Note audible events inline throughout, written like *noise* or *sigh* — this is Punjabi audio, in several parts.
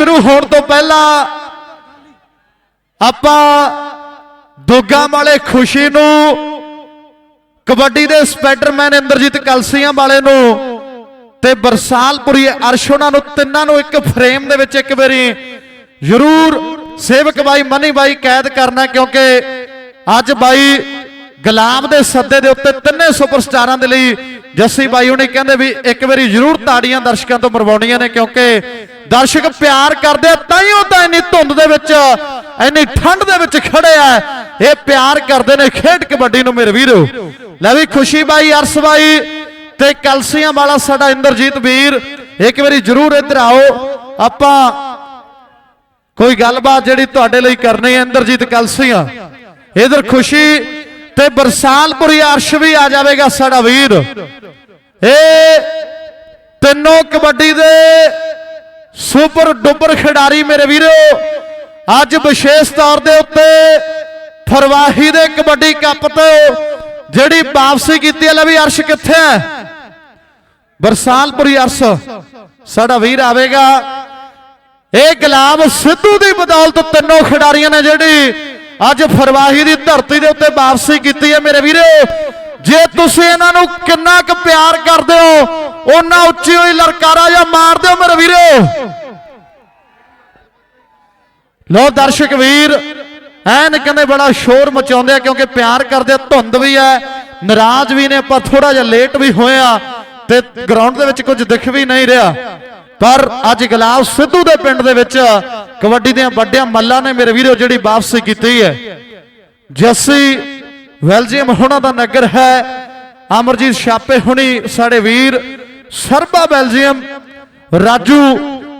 ਸ਼ੁਰੂ ਹੋਣ ਤੋਂ ਪਹਿਲਾਂ ਆਪਾਂ ਦੋਗਾ ਵਾਲੇ ਖੁਸ਼ੀ ਨੂੰ, ਕਬੱਡੀ ਦੇ ਸਪਾਈਡਰਮੈਨ ਇੰਦਰਜੀਤ ਕਲਸੀਆਂ ਵਾਲੇ ਨੂੰ ਤੇ ਬਰਸਾਲਪੁਰੀ ਅਰਸ਼ ਉਹਨਾਂ ਨੂੰ, ਤਿੰਨਾਂ ਨੂੰ ਇੱਕ ਫਰੇਮ ਦੇ ਵਿੱਚ ਇੱਕ ਵਾਰੀ ਜ਼ਰੂਰ ਸੇਵਕ ਬਾਈ, ਮਨੀ ਬਾਈ ਕੈਦ ਕਰਨਾ ਕਿਉਂਕਿ ਅੱਜ ਬਾਈ ਗੁਲਾਮ ਦੇ ਸੱਦੇ ਦੇ ਉੱਤੇ ਤਿੰਨੇ ਸੁਪਰਸਟਾਰਾਂ ਦੇ ਲਈ ਜੱਸੀ ਬਾਈ ਉਹਨੇ ਕਹਿੰਦੇ ਵੀ ਇੱਕ ਵਾਰੀ ਜ਼ਰੂਰ ਤਾੜੀਆਂ ਦਰਸ਼ਕਾਂ ਤੋਂ ਮਰਵਾਉਣੀਆਂ ਨੇ ਕਿਉਂਕਿ ਦਰਸ਼ਕ ਪਿਆਰ ਕਰਦੇ ਆ ਤਾਈਓ ਤਾਂ ਇੰਨੀ ਧੁੰਦ ਦੇ ਵਿੱਚ, ਇੰਨੀ ਠੰਡ ਦੇ ਵਿੱਚ ਖੜੇ ਆ। ਇਹ ਪਿਆਰ ਕਰਦੇ ਨੇ ਖੇਡ ਕਬੱਡੀ ਨੂੰ ਮੇਰੇ ਵੀਰੋ। ਲੈ ਵੀ ਖੁਸ਼ੀ ਬਾਈ, ਅਰਸ ਬਾਈ ਤੇ ਕਲਸੀਆਂ ਵਾਲਾ ਸਾਡਾ ਇੰਦਰਜੀਤ ਵੀਰ। ਇੱਕ ਵਾਰੀ ਜ਼ਰੂਰ ਇੱਧਰ ਆਓ। ਆਪਾਂ ਕੋਈ ਗੱਲਬਾਤ ਜਿਹੜੀ ਤੁਹਾਡੇ ਲਈ ਕਰਨੀ ਹੈ, ਇੰਦਰਜੀਤ ਕਲਸੀਆਂ। ਇਧਰ ਖੁਸ਼ੀ ਤੇ ਬਰਸਾਲਪੁਰੀ ਅਰਸ਼ ਵੀ ਆ ਜਾਵੇਗਾ ਸਾਡਾ ਵੀਰ। ਇਹ ਤਿੰਨੋਂ ਕਬੱਡੀ ਦੇ ਸੁਪਰ ਡੁਪਰ ਖਿਡਾਰੀ ਮੇਰੇ ਵੀਰੋ, ਅੱਜ ਵਿਸ਼ੇਸ਼ ਤੌਰ ਦੇ ਉੱਤੇ ਫਰਵਾਹੀ ਦੇ ਕਬੱਡੀ ਕੱਪ ਤੋਂ ਜਿਹੜੀ ਵਾਪਸੀ ਕੀਤੀ ਹੈ, ਲੈ ਵੀ ਅਰਸ਼ ਕਿੱਥੇ ਹੈ? ਬਰਸਾਲਪੁਰੀ ਅਰਸ਼, ਸਾਡਾ ਵੀਰ ਆਵੇਗਾ। ਇਹ ਗੁਲਾਬ ਸਿੱਧੂ ਦੀ ਬਦੌਲਤ ਤਿੰਨੋਂ ਖਿਡਾਰੀਆਂ ਨੇ ਜਿਹੜੀ ਅੱਜ ਫਰਵਾਹੀ ਦੀ ਧਰਤੀ ਦੇ ਉੱਤੇ ਵਾਪਸੀ ਕੀਤੀ ਹੈ, ਮੇਰੇ ਵੀਰੋ। ਜੇ ਤੁਸੀਂ ਇਹਨਾਂ ਨੂੰ ਕਿੰਨਾ ਕੁ ਪਿਆਰ ਕਰਦੇ ਹੋ, ਉਹਨਾਂ ਉੱਚੀ ਹੋਈ ਲਲਕਾਰਾ ਜਾਂ ਮਾਰ ਦਿਓ ਮੇਰੇ ਵੀਰੋ। ਲੋ ਦਰਸ਼ਕ ਵੀਰ, ਐਨ ਕਹਿੰਦੇ ਬੜਾ ਸ਼ੋਰ ਮਚਾਉਂਦੇ ਆ ਕਿਉਂਕਿ ਪਿਆਰ ਕਰਦੇ ਧੁੰਦ ਵੀ ਹੈ, ਨਾਰਾਜ਼ ਵੀ ਨੇ ਆਪਾਂ ਥੋੜਾ ਜਿਹਾ ਲੇਟ ਵੀ ਹੋਏ ਆ ਤੇ ਗਰਾਊਂਡ ਦੇ ਵਿੱਚ ਕੁਝ ਦਿਖ ਵੀ ਨਹੀਂ ਰਿਹਾ। ਪਰ ਅੱਜ ਗਲਾਬ ਸਿੱਧੂ ਦੇ ਪਿੰਡ ਦੇ ਵਿੱਚ ਕਬੱਡੀ ਦੀਆਂ ਵੱਡਿਆਂ ਮੱਲਾਂ ਨੇ ਮੇਰੇ ਵੀਰੋ, ਜਿਹੜੀ ਵਾਪਸੀ ਕੀਤੀ ਹੈ। ਜੱਸੀ ਵੈਲਜੀਅਮ ਹੁਣਾਂ ਦਾ ਨਗਰ ਹੈ। ਅਮਰਜੀਤ ਛਾਪੇ ਹੁਣੀ ਸਾਡੇ ਵੀਰ, ਸਰਬਾ ਬੈਲਜੀਅਮ ਰਾਜੂ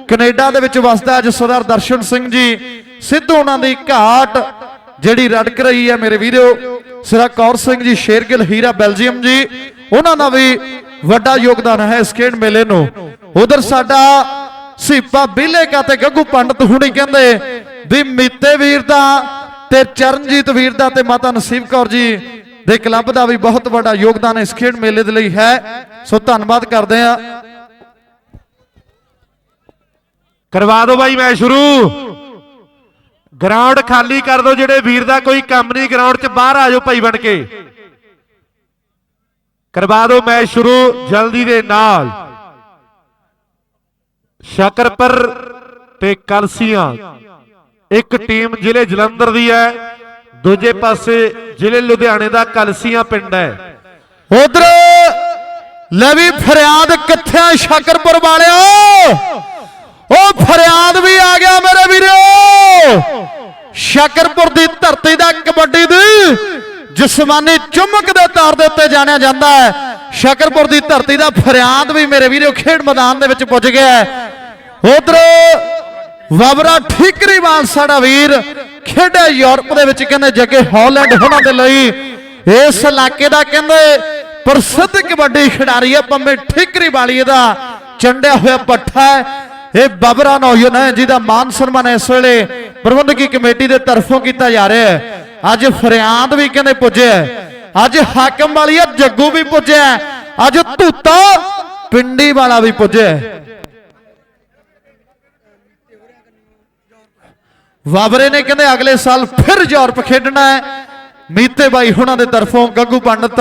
ਕੈਨੇਡਾ ਦੇ ਵਿੱਚ ਵਸਦਾ ਅੱਜ ਸਰਦਾਰ ਦਰਸ਼ਨ ਸਿੰਘ ਜੀ। ਸਿੱਧੂ ਉਹਨਾਂ ਦੀ ਘਾਟ ਜਿਹੜੀ ਰੜਕ ਰਹੀ ਹੈ ਮੇਰੇ ਵੀਰੋ। ਸਿਰਾ ਕੌਰ ਸਿੰਘ ਜੀ, ਸ਼ੇਰਗਿਲ ਹੀਰਾ ਬੈਲਜੀਅਮ ਜੀ, ਉਹਨਾਂ ਦਾ ਵੀ ਵੱਡਾ ਯੋਗਦਾਨ ਹੈ ਇਸ ਖੇਡ ਮੇਲੇ ਨੂੰ। ਉਧਰ ਸਾਡਾ ਸੀਪਾ ਬਿਲੇਕਾ ਤੇ ਗੱਗੂ ਪੰਡਤ ਹੁਣੀ ਕਹਿੰਦੇ, ਵੀ ਮੀਤੇ ਵੀਰ ਦਾ ਤੇ ਚਰਨਜੀਤ ਵੀਰ ਦਾ ਤੇ ਮਾਤਾ ਨਸੀਬ ਕੌਰ ਜੀ ਦੇ ਕਲੱਬ ਦਾ ਵੀ ਬਹੁਤ ਵੱਡਾ ਯੋਗਦਾਨ ਇਸ ਖੇਡ ਮੇਲੇ ਦੇ ਲਈ ਹੈ। ਸੋ ਧੰਨਵਾਦ ਕਰਦੇ ਆ ਕਰਵਾ ਦਿਓ ਬਾਈ ਮੈਚ ਸ਼ੁਰੂ। ਗਰਾਊਂਡ ਖਾਲੀ ਕਰ ਦਿਓ ਜਿਹੜੇ ਵੀਰ ਦਾ ਕੋਈ ਕੰਮ ਨਹੀਂ, ਗਰਾਊਂਡ 'ਚ ਬਾਹਰ ਆ ਜਾਓ ਭਾਈ ਬਣ ਕੇ। ਕਰਵਾ ਦਿਓ ਮੈਚ ਸ਼ੁਰੂ, ਜਲਦੀ ਦੇ ਨਾਲ। ਸ਼ਕਰਪਰ ਤੇ ਕਲਸੀਆਂ। ਇੱਕ ਟੀਮ ਜ਼ਿਲ੍ਹੇ ਜਲੰਧਰ ਦੀ ਹੈ ਦੂਜੇ ਪਾਸੇ ਜ਼ਿਲ੍ਹੇ ਲੁਧਿਆਣੇ ਦਾ ਕਲਸੀਆਂ ਪਿੰਡ ਹੈ। ਉਧਰ ਲੈ ਵੀ ਫਰਿਆਦ ਕਿੱਥੇ ਆ ਸ਼ਾਕਰਪੁਰ ਵਾਲਿਓ? ਉਹ ਫਰਿਆਦ ਵੀ ਆ ਗਿਆ ਮੇਰੇ ਵੀਰੋ। ਸ਼ਾਕਰਪੁਰ ਦੀ ਧਰਤੀ ਦਾ ਕਬੱਡੀ ਦੀ ਜਿਸਮਾਨੀ ਚੁੰਮਕ ਦੇ ਤੌਰ ਦੇ ਉੱਤੇ ਜਾਣਿਆ ਜਾਂਦਾ ਹੈ। ਸ਼ਾਕਰਪੁਰ ਦੀ ਧਰਤੀ ਦਾ ਫਰਿਆਦ ਵੀ ਮੇਰੇ ਵੀਰੋ ਖੇਡ ਮੈਦਾਨ ਦੇ ਵਿੱਚ ਪੁੱਜ ਗਿਆ ਹੈ। ਉਧਰ ਵਬਰਾ ਠੀਕਰੀਵਾਲ ਸਾਡਾ ਵੀਰ ਖੇਡਿਆ ਯੂਰਪ ਦੇ ਵਿੱਚ ਕਹਿੰਦੇ ਜੱਗੇ ਹਾਲੈਂਡ ਉਹਨਾਂ ਦੇ ਲਈ। ਇਸ ਇਲਾਕੇ ਦਾ ਕਹਿੰਦੇ ਪ੍ਰਸਿੱਧ ਕਬੱਡੀ ਖਿਡਾਰੀ ਹੈ ਪੰਮੇ ਠੀਕਰੀ ਵਾਲੀ ਚੰਡਿਆ ਹੋਇਆ ਪੱਠਾ ਇਹ ਬਬਰਾ ਨੌਜਵਾਨ ਹੈ ਜਿਹਦਾ ਮਾਨ ਸਨਮਾਨ ਇਸ ਵੇਲੇ ਪ੍ਰਬੰਧਕੀ ਕਮੇਟੀ ਦੇ ਤਰਫੋਂ ਕੀਤਾ ਜਾ ਰਿਹਾ ਹੈ। ਅੱਜ ਫਰਿਆਦ ਵੀ ਕਹਿੰਦੇ ਪੁੱਜਿਆ ਅੱਜ ਹਾਕਮ ਵਾਲੀ ਜੱਗੂ ਵੀ ਪੁੱਜਿਆ ਅੱਜ ਧੂਤਾ ਪਿੰਡੀ ਵਾਲਾ ਵੀ ਪੁੱਜਿਆ ਹੈ। ਵਾਬਰੇ ਨੇ ਕਹਿੰਦੇ ਅਗਲੇ ਸਾਲ ਫਿਰ ਯੂਰਪ ਖੇਡਣਾ ਹੈ। ਮੀਤੇ ਬਾਈ ਹੁਣਾਂ ਦੇ ਤਰਫੋਂ ਗੱਗੂ ਪੰਡਤ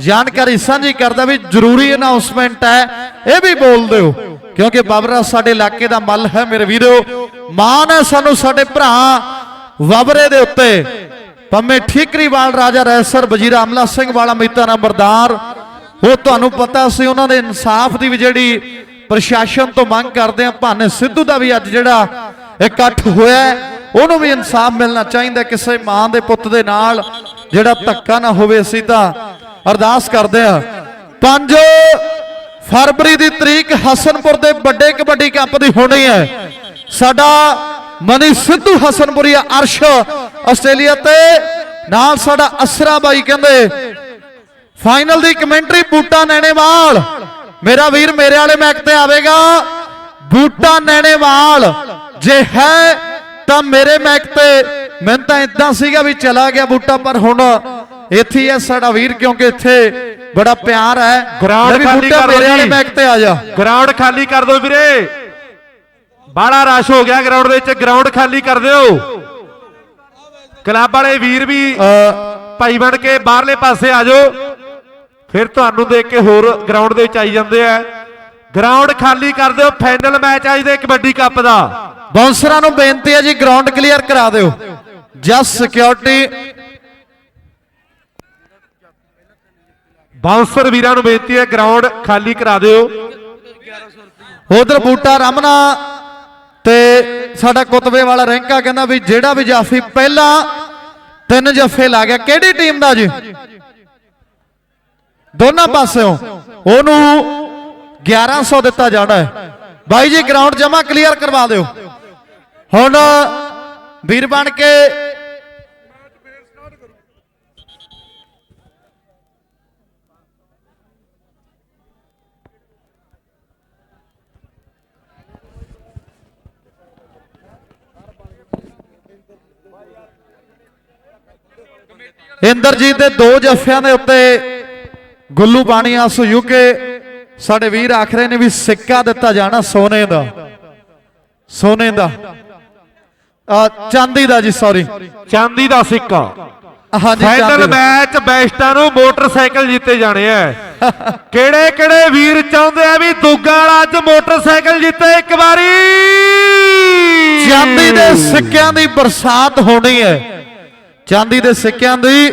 ਜਾਣਕਾਰੀ ਸਾਂਝੀ ਕਰਦਾ ਵੀ ਜ਼ਰੂਰੀ ਅਨਾਉਂਸਮੈਂਟ ਹੈ। ਇਹ ਵੀ ਬੋਲ ਦਿਓ, ਕਿਉਂਕਿ ਬਾਬਰਾ ਸਾਡੇ ਇਲਾਕੇ ਦਾ ਮੱਲ ਹੈ ਮੇਰੇ ਵੀਰੋ। ਮਾਣ ਹੈ ਸਾਨੂੰ ਸਾਡੇ ਭਰਾ ਵਾਬਰੇ ਦੇ ਉੱਤੇ। ਪੰਮੇ ਠੀਕਰੀਵਾਲ, ਰਾਜਾ ਰੈਸਰ, ਵਜ਼ੀਰਾ ਅਮਲਾ ਸਿੰਘ ਵਾਲਾ ਮੀਤਾ ਨੰਬਰਦਾਰ ਉਹ ਤੁਹਾਨੂੰ ਪਤਾ ਸੀ, ਉਹਨਾਂ ਦੇ ਇਨਸਾਫ ਦੀ ਵੀ ਜਿਹੜੀ ਪ੍ਰਸ਼ਾਸਨ ਤੋਂ ਮੰਗ ਕਰਦੇ ਆ ਭਾਨੇ ਸਿੱਧੂ ਦਾ ਵੀ ਅੱਜ ਜਿਹੜਾ ਇਕੱਠ ਹੋਇਆ ਉਹਨੂੰ ਵੀ ਇਨਸਾਫ ਮਿਲਣਾ ਚਾਹੀਦਾ ਕਿਸੇ ਮਾਂ ਦੇ ਪੁੱਤ ਦੇ ਨਾਲ, ਜਿਹੜਾ ਧੱਕਾ ਨਾ ਹੋਵੇ ਅਸੀਂ ਤਾਂ ਅਰਦਾਸ ਕਰਦੇ ਆ। 5 ਫਰਵਰੀ ਦੀ ਤਰੀਕ ਹਸਨਪੁਰ ਦੇ ਵੱਡੇ ਕਬੱਡੀ ਕੱਪ ਦੀ ਹੋਣੀ ਹੈ। ਸਾਡਾ ਮਨੀ ਸਿੱਧੂ ਹਸਨਪੁਰੀ ਅਰਸ਼, ਆਸਟ੍ਰੇਲੀਆ ਤੇ। ਨਾਲ ਸਾਡਾ ਅਸਰਾ ਬਾਈ ਕਹਿੰਦੇ, ਫਾਈਨਲ ਦੀ ਕਮੈਂਟਰੀ ਬੂਟਾ ਨੈਣੇਵਾਲ। ਮੇਰਾ ਵੀਰ ਮੇਰੇ ਵਾਲੇ ਮੈਕ ਤੇ ਆਵੇਗਾ। ਬੂਟਾ ਨੈਣੇਵਾਲ, ਜੇ ਹੈ ਤਾਂ ਮੇਰੇ ਮੈਕ ਤੇ ਮੈਨੂੰ ਤਾਂ ਇਦਾਂ ਸੀਗਾ ਵੀ ਚਲਾ ਗਿਆ ਬੂਟਾ ਪਰ ਹੁਣ ਇੱਥੇ ਹੀ ਸਾਡਾ ਵੀਰ ਕਿਉਂਕਿ ਇੱਥੇ ਬੜਾ ਪਿਆਰ ਹੈ। ਵੀ ਖਾਲੀ ਕਰ ਦਿਓ ਮੇਰੇ ਵਾਲੇ। ਮੈਕ ਤੇ ਆ ਜਾ। ਗਰਾਊਂਡ ਖਾਲੀ ਕਰ ਦਿਓ ਵੀਰੇ। ਬਾੜਾ ਰਸ਼ ਹੋ ਗਿਆ ਗਰਾਊਂਡ ਦੇ ਵਿੱਚ। ਗਰਾਊਂਡ ਖਾਲੀ ਕਰ ਦਿਓ। ਕਲੱਬ ਵਾਲੇ ਵੀਰ ਵੀ ਭਾਈ ਬਣ ਕੇ ਬਾਹਰਲੇ ਪਾਸੇ ਆ ਜਾਓ। ਫਿਰ ਤੁਹਾਨੂੰ ਦੇਖ ਕੇ ਹੋਰ ਗਰਾਊਂਡ ਦੇ ਵਿੱਚ ਆਈ ਜਾਂਦੇ ਆ। ਗਰਾਊਂਡ ਖਾਲੀ ਕਰ ਦਿਓ। ਫਾਈਨਲ ਮੈਚ ਆ ਇਹਦੇ ਕਬੱਡੀ ਕੱਪ ਦਾ। ਬਾਉਂਸਰਾਂ ਨੂੰ ਬੇਨਤੀ ਹੈ ਜੀ ਗਰਾਊਂਡ ਕਲੀਅਰ ਕਰਾ ਦਿਓ। ਜਸ ਸਿਕਿਉਰਿਟੀ ਬਾਉਂਸਰ ਵੀਰਾਂ ਨੂੰ ਬੇਨਤੀ ਹੈ ਗਰਾਊਂਡ ਖਾਲੀ ਕਰਾ ਦਿਓ। ਉਧਰ ਬੂਟਾ ਰਮਨਾ ਤੇ ਸਾਡਾ ਕੁਤਬੇ ਵਾਲਾ ਰੈਂਕਾ ਕਹਿੰਦਾ ਵੀ ਜਿਹੜਾ ਵੀ ਜਾਫੀ ਪਹਿਲਾਂ ਤਿੰਨ ਜੱਫੇ ਲਾ ਗਿਆ। ਕਿਹੜੀ ਟੀਮ ਦਾ ਜੀ? ਦੋਨਾਂ ਪਾਸਿਓਂ। ਉਹਨੂੰ 1100 ਦਿੱਤਾ ਜਾਣਾ ਹੈ। ਬਾਈ ਜੀ ਗਰਾਊਂਡ ਜਮਾ ਕਲੀਅਰ ਕਰਵਾ ਦਿਓ। ਹੁਣ ਵੀਰ ਬਣ ਕੇ ਇੰਦਰਜੀਤ ਦੇ ਦੋ ਜੱਫਿਆਂ ਦੇ ਉੱਤੇ ਗੁੱਲੂ ਬਾਣੀਆ ਸੁਯੂਕੇ ਸਾਡੇ ਵੀਰ ਆਖ ਰਹੇ ਨੇ ਵੀ ਸਿੱਕਾ ਦਿੱਤਾ ਜਾਣਾ ਸੋਨੇ ਦਾ ਸੋਨੇ ਦਾ। ਚਾਂਦੀ ਦਾ ਜੀ ਸੌਰੀ ਚਾਂਦੀ ਦਾ ਸਿੱਕਾ। ਹਾਂਜੀ ਫਾਈਨਲ। ਮੈਚ ਬੈਸਟਾਂ ਨੂੰ ਮੋਟਰਸਾਈਕਲ ਜਿੱਤੇ ਜਾਣੇ ਆ *laughs* ਕਿਹੜੇ ਕਿਹੜੇ ਵੀਰ ਚਾਹੁੰਦੇ ਆ ਵੀ ਦੁੱਗਾ ਵਾਲਾ ਅੱਜ ਮੋਟਰਸਾਈਕਲ ਜਿੱਤੇ ਇੱਕ ਵਾਰੀ? ਚਾਂਦੀ ਦੇ ਸਿੱਕਿਆਂ ਦੀ ਬਰਸਾਤ ਹੋਣੀ ਹੈ ਚਾਂਦੀ ਦੇ ਸਿੱਕਿਆਂ ਦੀ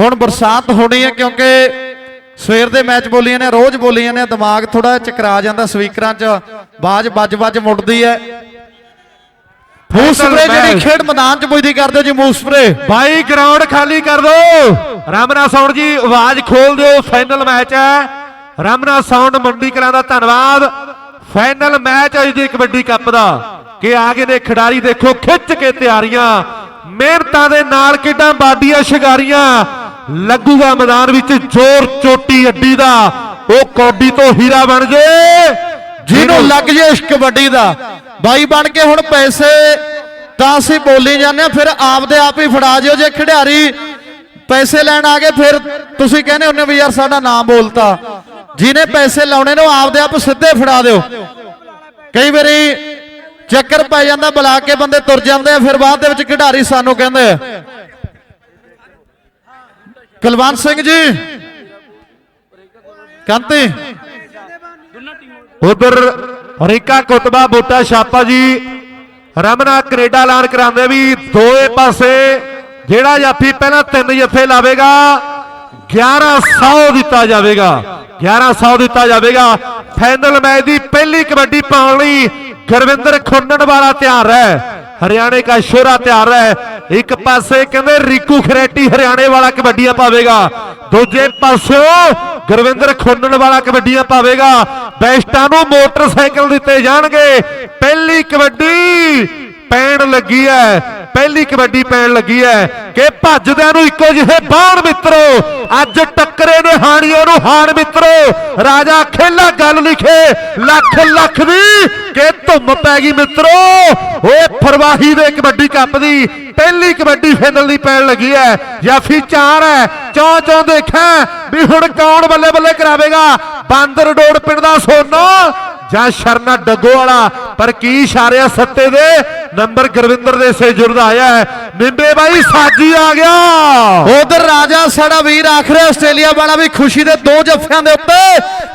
ਹੁਣ ਬਰਸਾਤ ਹੋਣੀ ਹੈ ਕਿਉਂਕਿ ਸਵੇਰ ਦੇ ਮੈਚ ਬੋਲੀਆਂ ਨੇ ਰੋਜ਼ ਬੋਲੀਆਂ ਨੇ ਦਿਮਾਗ ਥੋੜਾ ਚਕਰਾ ਜਾਂਦਾ ਸਪੀਕਰਾਂ 'ਚ ਬਾਜ ਵੱਜ ਵੱਜ ਮੁੜਦੀ ਹੈ ਮੂਵ ਸਪਰੇ ਜਿਹੜੀ ਖੇਡ ਮੈਦਾਨ 'ਚ ਪੁੱਜਦੀ ਕਰਦੇ ਜੀ ਮੂਵ ਸਪਰੇ ਭਾਈ ਗਰਾਊਂਡ ਖਾਲੀ ਕਰ ਦਿਓ ਰਾਮਨਾ ਸਾਊਂਡ ਜੀ ਆਵਾਜ਼ ਖੋਲ ਦਿਓ ਫਾਈਨਲ ਮੈਚ ਹੈ। ਰਾਮਨਾ ਸਾਊਂਡ ਮੰਡੀ ਕਲਾਂ ਦਾ ਧੰਨਵਾਦ। ਫਾਈਨਲ ਮੈਚ ਹੈ ਜੀ ਕਬੱਡੀ ਕੱਪ ਦਾ। ਕਿ ਆ ਗਏ ਨੇ ਖਿਡਾਰੀ ਦੇਖੋ ਖਿੱਚ ਕੇ ਤਿਆਰੀਆਂ। ਮਿਹਨਤਾਂ ਦੇ ਨਾਲ ਕਿੱਡਾਂ ਬਾਡੀਆਂ ਸ਼ਿਕਾਰੀਆਂ ਲੱਗੂਗਾ ਮੈਦਾਨ ਵਿੱਚ ਜ਼ੋਰ ਚੋਟੀ ਅੱਡੀ ਦਾ। ਉਹ ਕੌਡੀ ਤੋਂ ਹੀਰਾ ਬਣ ਜੇ। ਜਿਹਨੂੰ ਲੱਗ ਜੇ ਕਬੱਡੀ ਦਾ। ਬਾਈ ਬਣ ਕੇ ਹੁਣ ਪੈਸੇ ਤਾਂ ਅਸੀਂ ਬੋਲੀ ਜਾਂਦੇ ਆ ਫਿਰ ਆਪਦੇ ਆਪ ਹੀ ਫੜਾ ਜਿਓ ਜੇ ਖਿਡਾਰੀ। ਪੈਸੇ ਲੈਣ ਆ ਗਏ ਫਿਰ ਤੁਸੀਂ ਕਹਿੰਦੇ ਹੁੰਦੇ ਹੋ ਵੀ ਯਾਰ ਸਾਡਾ ਨਾਮ ਬੋਲਤਾ। ਜਿਹਨੇ ਪੈਸੇ ਲਾਉਣੇ ਨੇ ਉਹ ਆਪਦੇ ਆਪ ਸਿੱਧੇ ਫੜਾ ਦਿਓ। ਕਈ ਵਾਰੀ ਚੱਕਰ ਪੈ ਜਾਂਦਾ ਬੁਲਾ ਕੇ ਬੰਦੇ ਤੁਰ ਜਾਂਦੇ ਆ ਫਿਰ ਬਾਅਦ ਦੇ ਵਿੱਚ ਖਿਡਾਰੀ ਸਾਨੂੰ ਕਹਿੰਦੇ ਆ। ਕੁਲਵੰਤ ਸਿੰਘ ਜੀ ਕੰਤੀ। ਉਧਰ ਰੀਕਾ ਕੁਤਬਾ ਬੋਟਾ ਛਾਪਾ ਜੀ। ਰਮਨਾ ਕੈਨੇਡਾ ਐਲਾਨ ਕਰਾਉਂਦੇ ਵੀ ਦੋਏ ਪਾਸੇ ਜਿਹੜਾ ਜਾਫੀ ਪਹਿਲਾਂ ਤਿੰਨ ਜੱਫੇ ਲਾਵੇਗਾ 1100 ਦਿੱਤਾ ਜਾਵੇਗਾ। 1100 ਦਿੱਤਾ ਜਾਵੇਗਾ। ਫਾਈਨਲ ਮੈਚ ਦੀ ਪਹਿਲੀ ਕਬੱਡੀ ਪਾਉਣ ਲਈ ਗੁਰਵਿੰਦਰ ਖੁੰਡਣ ਵਾਲਾ ਤਿਆਰ ਹੈ। ਹਰਿਆਣੇ ਦਾ ਸ਼ੋਰਾ ਤਿਆਰ ਹੈ। ਇੱਕ ਪਾਸੇ ਕਹਿੰਦੇ ਰਿਕੂ ਖਰੇਟੀ ਹਰਿਆਣੇ ਵਾਲਾ ਕਬੱਡੀਆਂ ਪਾਵੇਗਾ। ਦੂਜੇ ਪਾਸਿਓਂ ਗੁਰਵਿੰਦਰ ਖੁੰਨਣ ਵਾਲਾ ਕਬੱਡੀਆਂ ਪਾਵੇਗਾ। ਬੈਸਟਾਂ ਨੂੰ ਮੋਟਰਸਾਈਕਲ ਦਿੱਤੇ ਜਾਣਗੇ। ਪਹਿਲੀ ਕਬੱਡੀ ਪੈਣ ਲੱਗੀ ਹੈ ਪਹਿਲੀ ਕਬੱਡੀ ਪੈਣ ਲੱਗੀ ਹੈ ਕਿ ਭੱਜਦਿਆਂ ਨੂੰ ਇੱਕੋ ਜਿਹੇ ਬਾਣ ਮਿੱਤਰੋ। ਅੱਜ ਟੱਕਰੇ ਨੇ ਹਾਣੀਆਂ ਨੂੰ ਹਾਣ ਮਿੱਤਰੋ। ਰਾਜਾ ਖੇਲਾ ਗੱਲ ਲਿਖੇ, ਲੱਖ ਲੱਖ ਦੀ ਕਿ ਧੁੰਮ ਪੈ ਗਈ ਮਿੱਤਰੋ। ਓਏ ਫਰਵਾਹੀ ਦੇ ਕਬੱਡੀ ਕੱਪ ਦੀ ਪਹਿਲੀ ਕਬੱਡੀ ਫਾਈਨਲ ਦੀ ਪੈਣ ਲੱਗੀ ਹੈ ਜਾਫੀ ਚਾਰ ਹੈ ਚੌਂ ਚੌਂ ਦੇਖਾਂ ਵੀ ਹੁਣ ਕੌਣ ਬੱਲੇ ਬੱਲੇ ਕਰਾਵੇਗਾ। ਬਾਂਦਰ ਡੋੜ ਪਿੰਡ ਦਾ ਸੋਨਾ ਜਾਂ ਸ਼ਰਨਾ ਡੱਗੋ ਵਾਲਾ ਪਰ ਕੀ ਇਸ਼ਾਰਿਆ ਸੱਤੇ ਦੇ? ਨੰਬਰ ਗੁਰਵਿੰਦਰ ਦੇ ਸੇ ਜੁੜਦਾ ਆਇਆ ਹੈ। ਨਿੰਬੇ ਬਾਈ ਸਾਜੀ ਆ ਗਿਆ। ਉਧਰ ਰਾਜਾ ਸਾਡਾ ਵੀਰ ਆਖਰੇ ਆਸਟ੍ਰੇਲੀਆ ਵਾਲਾ ਵੀ ਖੁਸ਼ੀ ਦੇ ਦੋ ਜੱਫਿਆਂ ਦੇ ਉੱਤੇ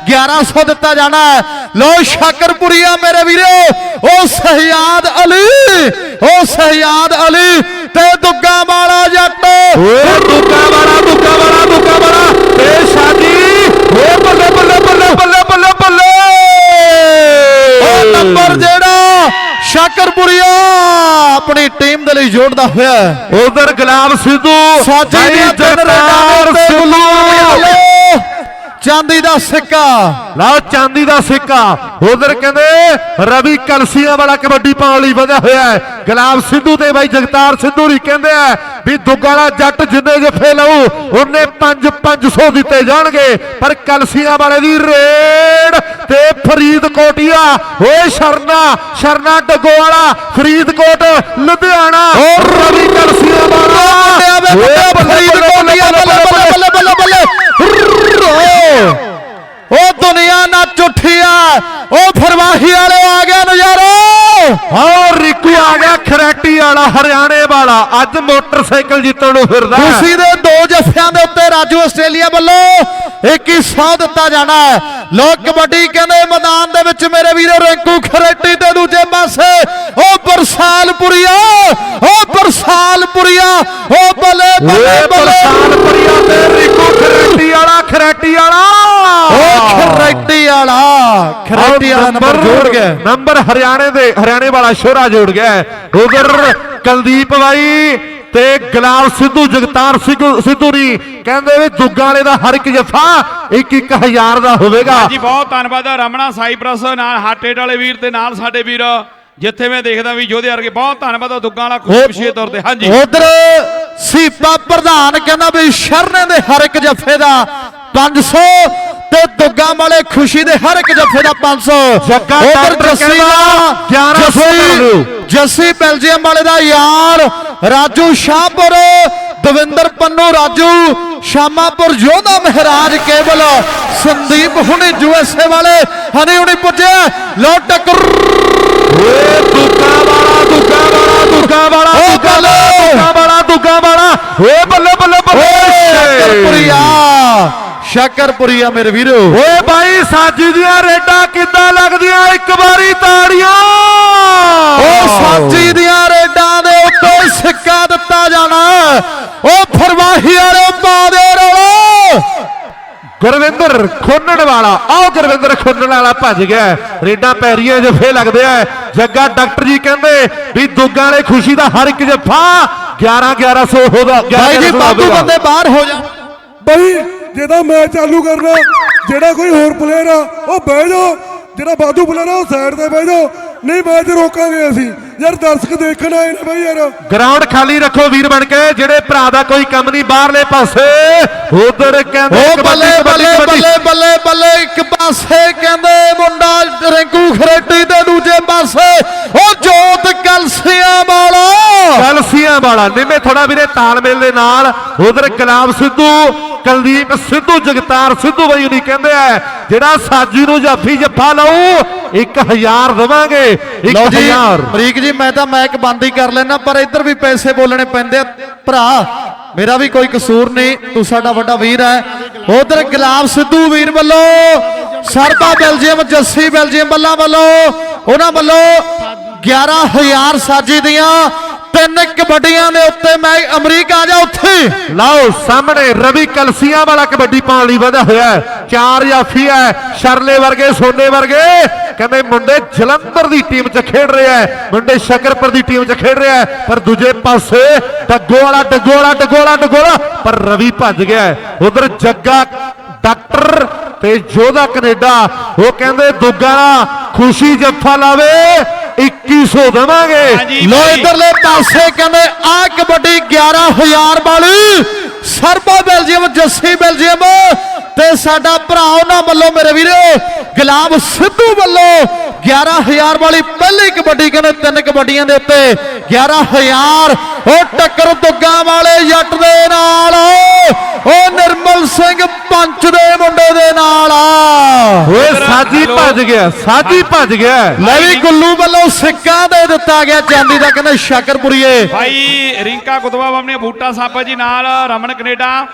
1100 ਦਿੱਤਾ ਜਾਣਾ ਹੈ। ਲੋ ਸ਼ਾਕਰਪੁਰੀਆ ਮੇਰੇ ਵੀਰੋ ਉਹ ਸਹਿਯਾਦ ਅਲੀ ਉਹ ਸਹਿਯਾਦ ਅਲੀ ਤੇ ਦੁੱਗਾ ਵਾਲਾ ਜੱਟ। ਦੁੱਕਾ ਵਾਲਾ ਸ਼ਾਕਰਪੁਰੀਆ ਆਪਣੀ ਟੀਮ ਦੇ ਲਈ ਜੋੜਦਾ ਹੋਇਆ ਉਧਰ ਗੁਲਾਬ ਸਿੱਧੂ ਰੇਡਾਂ ਦੇ ਸਿੱਧੂ। ਗੁੱਲੂ ਚਾਂਦੀ ਦਾ ਸਿੱਕਾ। ਲਓ ਚਾਂਦੀ ਦਾ ਸਿੱਕਾ। ਉਧਰ ਕਹਿੰਦੇ ਰਵੀ ਕਲਸੀਆਂ ਵਾਲਾ ਕਬੱਡੀ ਪਾਉਣ ਲਈ ਵਧਿਆ ਹੋਇਆ ਹੈ। ਗੁਲਾਬ ਸਿੱਧੂ ਤੇ ਬਾਈ ਜਗਤਾਰ ਸਿੱਧੂ ਨਹੀਂ ਕਹਿੰਦੇ ਆ ਵੀ ਦੁੱਗਾਲਾ ਜੱਟ ਜਿੰਨੇ ਜਫੇ ਲਊ ਉਹਨੇ 5 500 ਦਿੱਤੇ ਜਾਣਗੇ। ਪਰ ਕਲਸੀਆਂ ਵਾਲੇ ਦੀ ਰੇਡ ਤੇ ਫਰੀਦਕੋਟੀਆ ਓਏ ਸ਼ਰਨਾ ਸ਼ਰਨਾ ਡੱਗੋ ਵਾਲਾ ਫਰੀਦਕੋਟ ਲੁਧਿਆਣਾ। ਰਵੀ ਕਲਸੀਆਂ ਵਾਲਾ। ਮੁੰਡਿਆ ਉਹ ਦੁਨੀਆ ਨਾ ਝੁੱਠੀਆ ਉਹ ਫਰਵਾਹੀ ਵਾਲੇ ਆ ਗਿਆ ਨਜ਼ਾਰਾ। ਹਾਂ ਰਿਕੂ ਆ ਗਿਆ ਖਰੈਟੀ ਵਾਲਾ ਹਰਿਆਣੇ ਵਾਲਾ। ਅੱਜ ਮੋਟਰਸਾਈਕਲ ਜਿੱਤਣ ਨੂੰ ਫਿਰਦਾ। ਖੁਸ਼ੀ ਦੇ ਦੋ ਜੱਫਿਆਂ ਦੇ ਉੱਤੇ ਰਾਜੂ ਆਸਟ੍ਰੇਲੀਆ ਵੱਲੋਂ 2100 ਦਿੱਤਾ ਜਾਣਾ ਹੈ। ਲੋਕ ਕਬੱਡੀ ਕਹਿੰਦੇ ਮੈਦਾਨ ਦੇ ਵਿੱਚ ਮੇਰੇ ਵੀਰੋ ਰਿੰਕੂ ਖਰੇਟੀ ਤੇ ਦੂਜੇ ਪਾਸੇ ਉਹ ਬਰਸਾਲਪੁਰੀਆ ਉਹ ਬਰਸਾਲਪੁਰੀਆ ਉਹ ਬੱਲੇ ਬੱਲੇ ਓਏ ਬੱਲੇ ਬਰਸਾਨ ਪਰੀਆ ਤੇ ਰਿਕੂ ਖਰੈਟੀ ਵਾਲਾ ਖਰੈਟੀ ਵਾਲਾ। ਉਹ ਖਰੇਟੀ ਵਾਲਾ ਖਰੇਟੀ ਵਾਲਾ ਨੰਬਰ ਜੋੜ ਗਿਆ? ਨੰਬਰ ਹਰਿਆਣੇ ਦੇ ਹਰਿਆਣੇ ਵਾਲਾ ਸ਼ੋਰਾ ਜੋੜ ਗਿਆ ਉਧਰ ਕੁਲਦੀਪ ਬਾਈ ਤੇ ਗੁਲਾਬ ਸਿੱਧੂ ਜਗਤਾਰ ਸਿੱਧੂ ਸਿੱਧੂ ਨਹੀਂ ਕਹਿੰਦੇ ਵੀ ਦੁੱਗਾ ਵਾਲੇ ਦਾ ਹਰ ਇੱਕ ਜਫਾ 1-1000 ਦਾ ਹੋਵੇਗਾ। ਜੀ ਬਹੁਤ ਧੰਨਵਾਦ ਰਮਣਾ ਸਾਈਪ੍ਰਸ ਨਾਲ ਹਾਟੇਟ ਵਾਲੇ ਵੀਰ ਤੇ ਨਾਲ ਸਾਡੇ ਵੀਰ। ਜਿੱਥੇ ਮੈਂ ਦੇਖਦਾ ਵੀ ਯੋਧੇ ਵਰਗੇ ਬਹੁਤ ਧੰਨਵਾਦ ਆ ਦੁੱਗਾਂ ਵਾਲਾ ਖੁਸ਼ੀ ਖੁਸ਼ੀ ਤੌਰ ਤੇ। ਹਾਂਜੀ। ਉਧਰ ਸੀਪਾ ਪ੍ਰਧਾਨ ਕਹਿੰਦਾ ਵੀ ਸ਼ਰਨੇ ਦੇ ਹਰ ਇੱਕ ਜੱਫੇ ਦਾ 500 ਤੇ ਦੁੱਗਾ ਵਾਲੇ ਖੁਸ਼ੀ ਦੇ ਹਰ ਇੱਕ ਜੱਫੇ ਦਾ 500 ਜੱਗਾ ਉਧਰ ਜੱਸੀ ਦਾ 1100 ਕਰ ਦਿਓ। ਜੱਸੀ ਬੈਲਜੀਅਮ ਵਾਲੇ ਦਾ ਯਾਰ ਰਾਜੂ ਸ਼ਾਹਪੁਰ ਦਵਿੰਦਰ ਪੰਨੂ ਰਾਜੂ ਸ਼ਾਮਾਪੁਰ ਯੋਧਾ ਮਹਾਰਾਜ ਕੇਵਲ ਸੰਦੀਪ ਹੁਣੇ ਯੂਐਸਏ ਵਾਲੇ ਹਨੀ ਹੁਣੀ ਪੁੱਜੇ ਲੋ ਟੱਕਰ ਓਏ ਦੁੱਗਾ ਵਾਲਾ ਦੁੱਗਾ ਵਾਲਾ ਦੁੱਗਾ। ਵਾਲਾ ਦੁੱਗਾ ਵਾਲਾ ਦੁੱਗਾ ਵਾਲਾ ਓਏ ਸ਼ਕਰਪੁਰੀਆ ਮੇਰੇ ਵੀਰੋ। ਓਏ ਬਾਈ ਸਾਜੀ ਦੀਆਂ ਰੇਡਾਂ ਕਿੱਦਾਂ ਲੱਗਦੀਆਂ? ਇੱਕ ਵਾਰੀ ਤਾੜੀਆਂ! ਉਹ ਸਾਚੀ ਦੀਆਂ ਰੇਡਾਂ ਦੇ ਉੱਤੇ ਸਿੱਕਾ ਦਿੱਤਾ ਜਾਣਾ। ਉਹ ਫਰਵਾਹੀ ਵਾਲੇ ਪਾ ਦੇ ਰੋਲਾ। ਗੁਰਵਿੰਦਰ ਖੋਨਣ ਵਾਲਾ। ਆਓ ਗੁਰਵਿੰਦਰ ਖੋਨਣ ਵਾਲਾ ਭੱਜ ਗਿਆ। ਰੇਡਾਂ ਪੈਰੀਆਂ ਜਫੇ ਲੱਗਦੇ ਆ। ਜੱਗਾ ਡਾਕਟਰ ਜੀ ਕਹਿੰਦੇ ਵੀ ਦੁੱਗਾਂ ਵਾਲੇ ਖੁਸ਼ੀ ਦਾ ਹਰ ਇੱਕ ਜਫਾ 11 1100 ਹੋਦਾ ਭਾਈ ਜੀ ਬਾਬੂ ਬੰਦੇ ਬਾਹਰ ਹੋ ਜਾ। ਬਈ ਜਿਹਦਾ ਮੈਚ ਚਾਲੂ ਕਰਨਾ, ਜਿਹੜਾ ਕੋਈ ਹੋਰ ਪਲੇਅਰ ਆ, ਉਹ ਬਹਿ ਜਾਓ। ਜਿਹੜਾ ਬਾਦੂ ਪਲੇਅਰ ਆ, ਉਹ ਸਾਈਡ ਤੇ ਬਹਿ ਜਾਓ। ਨਹੀਂ ਮੈਚ ਰੋਕਾਂਗੇ ਅਸੀਂ। ਯਾਰ ਦਰਸ਼ਕ ਦੇਖਣ ਆਏ ਨੇ ਬਈ ਯਾਰ। ਗਰਾਊਂਡ ਖਾਲੀ ਰੱਖੋ ਵੀਰ ਬਣ ਕੇ ਜਿਹੜੇ ਭਰਾ ਦਾ ਕੋਈ ਕੰਮ ਨਹੀਂ ਬਾਹਰਲੇ ਪਾਸੇ। ਉਧਰ ਕਹਿੰਦੇ ਉਹ ਬੱਲੇ ਬੱਲੇ। ਬੱਲੇ ਬੱਲੇ ਬੱਲੇ ਇੱਕ ਪਾਸੇ ਕਹਿੰਦੇ ਮੁੰਡਾ ਰਿੰਕੂ ਖਰੇਟੀ ਤੇ ਦੂਜੇ ਪਾਸੇ। ਉਹ ਜੋਤ ਕਲਸੀਆਂ ਵਾਲਾ ਕਲਸੀਆਂ ਵਾਲਾ ਨਿੰਮੇ ਥੋੜਾ ਵੀਰੇ ਤਾਲਮੇਲ ਦੇ ਨਾਲ। ਉਧਰ ਗੁਲਾਬ ਸਿੱਧੂ ਕੁਲਦੀਪ ਸਿੱਧੂ ਜਗਤਾਰ ਸਿੱਧੂ ਬਈ ਨਹੀਂ ਕਹਿੰਦੇ ਆ ਜਿਹੜਾ ਸਾਜੀ ਨੂੰ ਜਾਫੀ ਜੱਫਾ ਲਾਊ 1000 ਦਵਾਂਗੇ ਲਓ ਜੀ 1000 ਮਰੀਕ ਜੀ ਮੈਂ ਤਾਂ ਮੈਕ ਬੰਦ ਹੀ ਕਰ ਲੈਣਾ ਪਰ ਇੱਧਰ ਵੀ ਪੈਸੇ ਬੋਲਣੇ ਪੈਂਦੇ ਆ। ਭਰਾ, ਮੇਰਾ ਵੀ ਕੋਈ ਕਸੂਰ ਨਹੀਂ, ਤੂੰ ਸਾਡਾ ਵੱਡਾ ਵੀਰ ਹੈ। ਉਧਰ ਗੁਲਾਬ ਸਿੱਧੂ ਵੀਰ ਵੱਲੋਂ, ਸਰਬਾ ਬੈਲਜੀਅਮ, ਜੱਸੀ ਬੈਲਜੀਅਮ ਵੱਲਾਂ ਵੱਲੋਂ, ਉਹਨਾਂ ਵੱਲੋਂ 11000 ਸਾਜੀ ਦੀਆਂ ਤਿੰਨ ਕਬੱਡੀਆਂ ਦੇ ਉੱਤੇ ਮੈਂ ਅਮਰੀਕਾ ਜਾ ਉੱਥੇ। ਲਓ, ਸਾਹਮਣੇ ਰਵੀ ਕਲਸੀਆਂ ਵਾਲਾ ਕਬੱਡੀ ਪਾਉਣ ਲਈ ਵਧਿਆ ਹੋਇਆ ਚਾਰ ਜਾਫੀ ਹੈ, ਸ਼ਰਲੇ ਵਰਗੇ, ਸੋਨੇ ਵਰਗੇ। ਕਹਿੰਦੇ ਮੁੰਡੇ ਜਲੰਧਰ ਦੀ ਟੀਮ 'ਚ ਖੇਡ ਰਹੇ ਹੈ, ਮੁੰਡੇ ਸ਼ਕਰਪੁਰ ਦੀ ਟੀਮ 'ਚ ਖੇਡ ਰਿਹਾ ਹੈ, ਪਰ ਦੂਜੇ ਪਾਸੇ ਡੱਗੋ ਵਾਲਾ ਡੱਗੋ ਵਾਲਾ ਡੱਗੋ ਵਾਲਾ ਡੱਗੋ ਵਾਲਾ ਪਰ ਰਵੀ ਭੱਜ ਗਿਆ ਉਧਰ ਜੱਗਾ ਡਾਕਟਰ ਤੇ ਜੋਧਾ ਕੈਨੇਡਾ, ਉਹ ਕਹਿੰਦੇ ਦੁੱਗਾ ਖੁਸ਼ੀ ਜੱਫਾ ਲਾਵੇ 2100 ਦੇਵਾਂਗੇ ਲੋ। ਇਧਰਲੇ ਪਾਸੇ ਕਹਿੰਦੇ ਆ ਕਬੱਡੀ 11000 ਵਾਲੀ ਸਰਬਾ ਬੈਲਜੀਅਮ ਜੱਸੀ ਬੈਲਜੀਅਮ ਤੇ ਸਾਡਾ ਭਰਾ ਉਹਨਾਂ ਵੱਲੋਂ ਮੇਰੇ ਵੀਰੋ ਗੁਲਾਬ ਸਿੱਧੂ ਵੱਲੋਂ 11000 ਵਾਲੀ ਪਹਿਲੀ ਕਬੱਡੀ ਕਹਿੰਦੇ ਤਿੰਨ ਕਬੱਡੀਆਂ ਦੇ ਉੱਤੇ 11000 ਉਹ ਟੱਕਰ ਦੁੱਗਾ ਵਾਲੇ ਜੱਟ ਦੇ ਨਾਲ। ਉਹ ਨਿਰਮਲ ਸਿੰਘ ਪੰਚ ਦੇ ਮੁੰਡੇ ਦੇ ਨਾਲ। ਓਏ ਸਾਜੀ ਭੱਜ ਗਿਆ ਸਾਜੀ ਭੱਜ ਗਿਆ। ਲੈ ਵੀ ਗੁੱਲੂ ਵੱਲੋਂ ਸਿੱਕਾ ਦੇ ਦਿੱਤਾ ਗਿਆ ਚਾਂਦੀ ਦਾ ਕਹਿੰਦੇ ਸ਼ਾਕਰਪੁਰੀਏ। ਭਾਈ ਰਿੰਕਾ ਕੁਤਵਾ ਆਪਣੇ ਬੂਟਾ ਸਾਬਾ ਜੀ ਨਾਲ ਰਮਨ ਕੈਨੇਡਾ।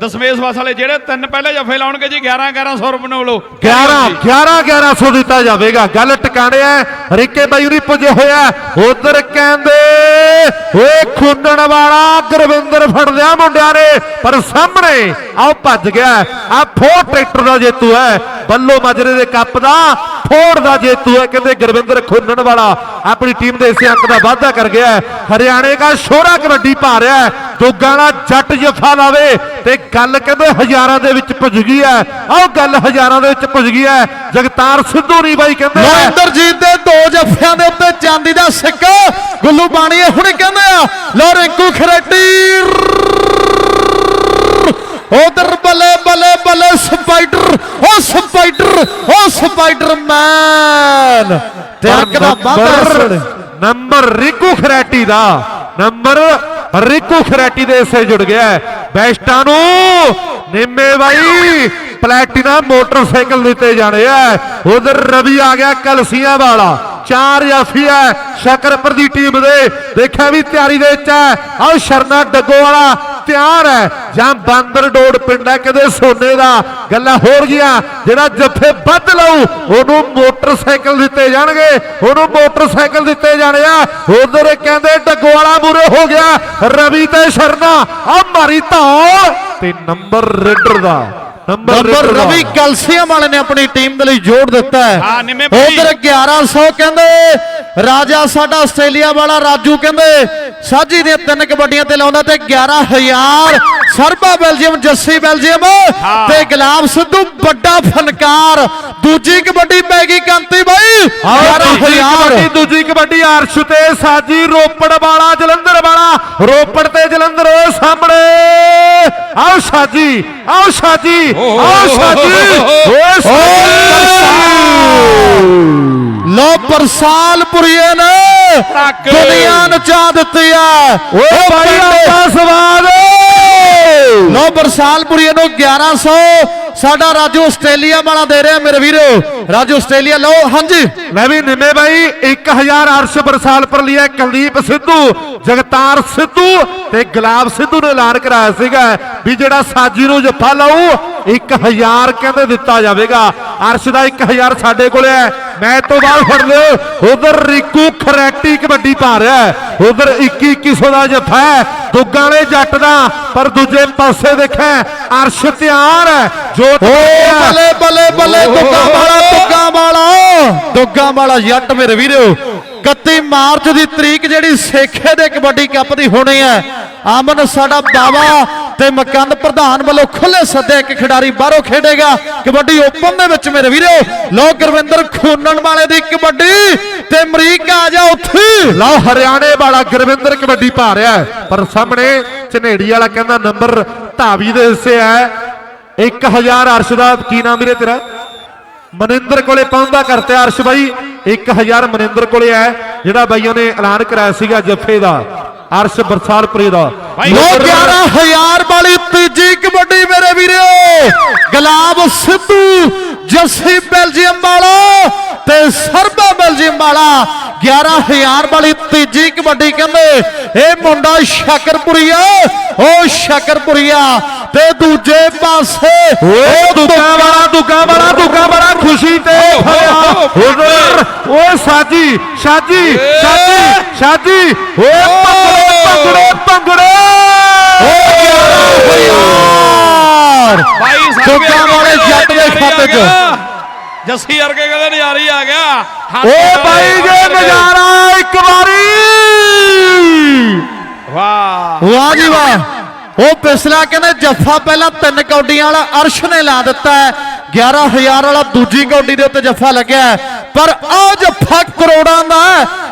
ਦਸਮੇਸ਼ ਵਾਲੇ ਜਿਹੜੇ ਤਿੰਨ ਪਹਿਲੇ ਜਫੇ ਲਾਉਣਗੇ ਜੀ 11 1100 ਰੁਪਏ ਨੂੰ ਲਓ। 11 11 1100 ਦਿੱਤਾ ਜਾਵੇਗਾ। ਗੱਲ ਟਿਕਾਣੇ ਐ, ਰਿੱਕੇ ਬਾਈ ਉਰੀ ਪੁੱਜੇ ਹੋਇਆ ਉਧਰ ਕਹਿੰਦੇ, ਓਏ ਖੁੰਡਣ ਵਾਲਾ ਗੁਰਵਿੰਦਰ ਫੜ ਲਿਆ ਮੁੰਡਿਆਂ ਨੇ, ਪਰ ਸਾਹਮਣੇ ਆਓ ਭੱਜ ਗਿਆ ਆ ਫੋਰ ਟਰੈਕਟਰ ਦਾ ਜੇਤੂ ਹੈ ਬੱਲੋ ਮਾਜਰੇ ਦੇ ਕੱਪ ਦਾ ਫੋੜ ਦਾ ਜੇਤੂ ਹੈ ਕਹਿੰਦੇ ਗੁਰਵਿੰਦਰ ਖੁੰਡਣ ਵਾਲਾ ਆਪਣੀ ਟੀਮ ਦੇ ਇਸੇ ਅੰਕ ਦਾ ਵਾਅਦਾ ਕਰ ਗਿਆ ਹੈ। ਹਰਿਆਣੇ ਦਾ ਸ਼ੋਰਾ ਕਬੱਡੀ ਪਾ ਰਿਹਾ ਹੈ। ਦੁੱਗਾ ਵਾਲਾ ਜੱਟ ਜਫਾ ਲਾਵੇ ਤੇ ਗੱਲ ਕਹਿੰਦੇ ਹਜ਼ਾਰਾਂ ਦੇ ਵਿੱਚ ਪੁੱਜ ਗਈ ਹੈ। ਆਓ ਗੱਲ ਹਜ਼ਾਰਾਂ ਦੇ ਵਿੱਚ ਪੁੱਜ ਗਈ ਹੈ। ਜਗਤਾਰ ਸਿੱਧੂ ਨਹੀਂ ਬਾਈ ਕਹਿੰਦੇ ਲੋ ਦੇ ਦੋ ਜੱਫਿਆਂ ਦੇ ਉੱਤੇ ਚਾਂਦੀ ਦਾ ਸਿੱਕਾ। ਗੁੱਲੂ ਬਾਣੀਏ ਹੁਣੇ ਕਹਿੰਦੇ ਆ ਲੋ ਰਿੰਕੂ ਖਰੇਟੀ। ਉਧਰ ਬੱਲੇ ਬੱਲੇ ਬੱਲੇ ਸਪਾਈਡਰ ਸਪਾਈਡਰ ਉਹ ਸਪਾਈਡਰਮੈਨ। ਤੇ ਅੱਗ ਦਾ ਵਾਧਾ ਨੰਬਰ ਰਿਕੂ ਖਰੈਟੀ ਦਾ। ਨੰਬਰ ਰਿਕੂ ਖਰੈਟੀ ਦੇ ਇਸੇ ਜੁੜ ਗਿਆ। ਬੈਸਟਾਂ ਨੂੰ ਨਿੰਮੇ ਬਾਈ ਪਲੈਟੀਨਾ ਮੋਟਰਸਾਈਕਲ ਦਿੱਤੇ ਜਾਣੇ ਆ। ਉਧਰ ਰਵੀ ਆ ਗਿਆ ਕਲਸੀਆਂ ਵਾਲਾ। ਚਾਰ ਜਾਫੀ ਹੈ ਸ਼ਕਰਪੁਰ ਦੀ ਟੀਮ ਦੇ। ਦੇਖਿਆ ਵੀ ਤਿਆਰੀ ਦੇ ਵਿੱਚ ਹੈ। ਆਹ ਸ਼ਰਨਾ ਡੱਗੋ ਵਾਲਾ ਤਿਆਰ ਹੈ। ਜਾਂ ਬਾਂਦਰ ਡੋੜ ਪਿੰਡ ਹੈ ਕਦੇ ਸੋਨੇ ਦਾ। ਗੱਲਾਂ ਹੋਰ ਗਿਆ ਜਿਹੜਾ ਜੱਫੇ ਵੱਧ ਲਊ, ਉਹਨੂੰ ਮੋਟਰਸਾਈਕਲ ਦਿੱਤੇ ਜਾਣਗੇ। ਉਹਨੂੰ ਮੋਟਰਸਾਈਕਲ ਦਿੱਤੇ ਜਾਣੇ ਆ। ਉਧਰ ਕਹਿੰਦੇ ਡੱਗੋ ਵਾਲਾ ਮੂਰੇ ਹੋ ਗਿਆ। ਰਵੀ ਤੇ ਸ਼ਰਨਾ। ਆ ਮਾਰੀ ਧੌ ਤੇ ਨੰਬਰ ਰੇਡਰ ਦਾ। ਨੰਬਰ। ਰਵੀ ਕਲਸੀਆਂ ਵਾਲੇ ਨੇ ਆਪਣੀ ਟੀਮ ਦੇ ਲਈ ਜੋੜ ਦਿੱਤਾ ਹੈ। ਉਧਰ 1100 ਕਹਿੰਦੇ ਰਾਜਾ ਸਾਡਾ ਆਸਟ੍ਰੇਲੀਆ ਵਾਲਾ ਰਾਜੂ ਕਹਿੰਦੇ ਸਾਜੀ ਦੀਆਂ ਤਿੰਨ ਕਬੱਡੀਆਂ ਤੇ ਲਾਉਂਦਾ ਤੇ 11000 ਸਰਬਾ ਬੈਲਜੀਅਮ ਜੱਸੀ ਬੈਲਜੀਅਮ। ਤੇ ਗੁਲਾਮ ਸਿੱਧੂ ਵੱਡਾ ਫਨਕਾਰ। ਦੂਜੀ ਕਬੱਡੀ ਪੈ ਗਈ ਕੰਤੀ ਬਾਈ। ਆਹ ਦੂਜੀ 11000 ਕਬੱਡੀ ਦੂਜੀ ਕਬੱਡੀ ਅਰਸ਼ ਤੇ ਸਾਜੀ ਰੋਪੜ ਵਾਲਾ ਜਲੰਧਰ ਵਾਲਾ। ਰੋਪੜ ਤੇ ਜਲੰਧਰ ਉਹ ਸਾਹਮਣੇ। ਆਓ ਸਾਜੀ ਆਓ ਸਾਜੀ ਆਓ ਸਾਜੀ। ਓਏ ਸਾਜੀ। ਲੋ ਬਰਸਾਲਪੁਰੀਏ ਨੇ। ਦੁਨੀਆ ਨਚਾ ਦਿੱਤੀ ਆ। ਓਏ ਭਾਈ ਆਪਾ ਸਵਾਦ। ਲੋ ਬਰਸਾਲਪੁਰੀਏ ਨੂੰ 1100 ਸਾਡਾ ਰਾਜੂ ਆਸਟ੍ਰੇਲੀਆ ਵਾਲਾ ਦੇ ਰਿਹਾ ਮੇਰੇ ਵੀਰੋ। ਰਾਜੂ ਆਸਟ੍ਰੇਲੀਆ ਲਓ ਹਾਂਜੀ। ਲੈ ਵੀ ਨਿੰਮੇ ਬਾਈ 1000 ਅਰਸ਼ ਬਰਸਾਲ ਪਰ ਲਿਆ ਕੁਲਦੀਪ ਸਿੱਧੂ ਜਗਤਾਰ ਸਿੱਧੂ ਤੇ ਗੁਲਾਬ ਸਿੱਧੂ ਨੇ ਐਲਾਨ ਕਰਾਇਆ ਸੀਗਾ ਵੀ ਜਿਹੜਾ ਸਾਜੀ ਨੂੰ ਜੱਫਾ ਲਾਊ 1000 ਕਹਿੰਦੇ ਦਿੱਤਾ ਜਾਵੇਗਾ। ਅਰਸ਼ ਦਾ 1000 ਸਾਡੇ ਕੋਲੇ ਹੈ। ਮੈਚ ਤੋਂ ਬਾਅਦ ਫੜ ਲਿਓ। ਉਧਰ ਰਿਕੂ ਖਰੈਟੀ ਕਬੱਡੀ ਪਾ ਰਿਹਾ ਉਧਰ 21 2100 ਦਾ ਜੱਫਾ ਹੈ। ਦੁੱਗਾਂ ਵਾਲੇ ਜੱਟ ਦਾ ਪਰ ਦੂਜੇ ਪਾਸੇ ਦੇਖਿਆ ਅਰਸ਼ ਤਿਆਰ ਹੈ। ਜੋ ਬੱਲੇ ਬੱਲੇ ਬੱਲੇ ਦੁੱਗਾ ਦੁੱਗਾ ਵਾਲਾ ਜੱਟ ਮੇਰੇ ਵੀਰੋ। 31 ਮਾਰਚ ਦੀ ਤਰੀਕ ਜਿਹੜੀ ਸੇਖੇ ਦੇ ਕਬੱਡੀ ਕੱਪ ਦੀ ਹੋਣੀ ਹੈ। ਆਮਨ ਸਾਡਾ ਬਾਵਾ ਤੇ ਮਕੰਦ ਪ੍ਰਧਾਨ ਵੱਲੋਂ ਖੁੱਲੇ ਸੱਦੇ ਇੱਕ ਖਿਡਾਰੀ ਬਾਹਰੋਂ ਖੇਡੇਗਾ। ਕਬੱਡੀ ਓਪਨ ਦੇ ਵਿੱਚ ਮੇਰੇ ਵੀਰੋ। ਲੋ ਗੁਰਵਿੰਦਰ ਖੂਨਣ ਵਾਲੇ ਦੀ ਕਬੱਡੀ ਤੇ ਅਮਰੀਕਾ ਆ ਜਾ ਉੱਥੇ। ਲਓ ਹਰਿਆਣੇ ਵਾਲਾ ਗੁਰਵਿੰਦਰ ਕਬੱਡੀ ਪਾ ਰਿਹਾ ਪਰ ਸਾਹਮਣੇ ਝਨੇੜੀ ਵਾਲਾ ਕਹਿੰਦਾ ਨੰਬਰ ਧਾਵੀ ਦੇ ਹਿੱਸੇ ਹੈ। 1000 ਅਰਸ਼ ਕੀ ਨਾਮ ਵੀਰੇ ਤੇਰਾ? ਮਨਿੰਦਰ ਕੋਲੇ ਪਹੁੰਚਦਾ ਕਰਤੇ ਅਰਸ਼ ਬਾਈ। 1000 ਮਨਿੰਦਰ ਕੋਲੇ ਹੈ ਜਿਹੜਾ ਬਾਈਆਂ ਨੇ ਐਲਾਨ ਕਰਾਇਆ ਸੀਗਾ ਜੱਫੇ ਦਾ ਅਰਸ਼ ਬਰਸਾਲਪੁਰੇ ਦਾ। ਲੋ 11000 ਵਾਲੀ ਤੀਜੀ ਕਬੱਡੀ ਮੇਰੇ ਵੀਰੋ। ਗੁਲਾਬ ਸਿੱਧੂ ਜੱਸੀ ਬੈਲਜੀਅਮ ਵਾਲਾ ਤੇ ਸਰਬਾ ਬੈਲਜੀਅਮ ਵਾਲਾ। 11000 ਵਾਲੀ ਤੀਜੀ ਕਬੱਡੀ ਕਹਿੰਦੇ ਇਹ ਮੁੰਡਾ ਸ਼ਕਰਪੁਰੀਆ ਉਹ ਸ਼ਕਰਪੁਰੀਆ ਤੇ ਦੂਜੇ ਪਾਸੇ ਵਾਲਾ ਵਾਲਾ ਦੁੱਗਾ ਖੁਸ਼ੀ ਤੇ ਫਰਿਆ ਉਧਰ ਓਏ ਸਾਜੀ ਸਾਜੀ ਸਾਜੀ ਸਾਜੀ। ਭੰਗੜੇ ਭੰਗੜੇ ਭੰਗੜੇ। ਯਾਰ ਭਾਈ ਸਾਡੇ ਦੁੱਗਾ ਵਾਲੇ ਜੱਟ ਦੇ ਖਾਤੇ 'ਚ। ਜੱਸੀ ਵਰਗੇ ਕਹਿੰਦੇ ਨਜ਼ਾਰੀ ਆ ਗਿਆ। ਓ ਬਾਈ ਜੇ ਨਜ਼ਾਰੇ। ਇੱਕ ਵਾਰੀ। ਵਾਹ। ਵਾਹ ਜੀ ਵਾਹ। ਉਹ ਪਿਛਲਾ ਕਹਿੰਦੇ ਜੱਫਾ ਪਹਿਲਾਂ ਤਿੰਨ ਕੌਡੀਆਂ ਵਾਲਾ ਅਰਸ਼ ਨੇ ਲਾ ਦਿੱਤਾ ਹੈ। 11000 ਵਾਲਾ ਦੂਜੀ ਕੌਡੀ ਦੇ ਉੱਤੇ ਜੱਫਾ ਲੱਗਿਆ। ਪਰ ਉਹ ਜੱਫਾ ਕਰੋੜਾਂ ਦਾ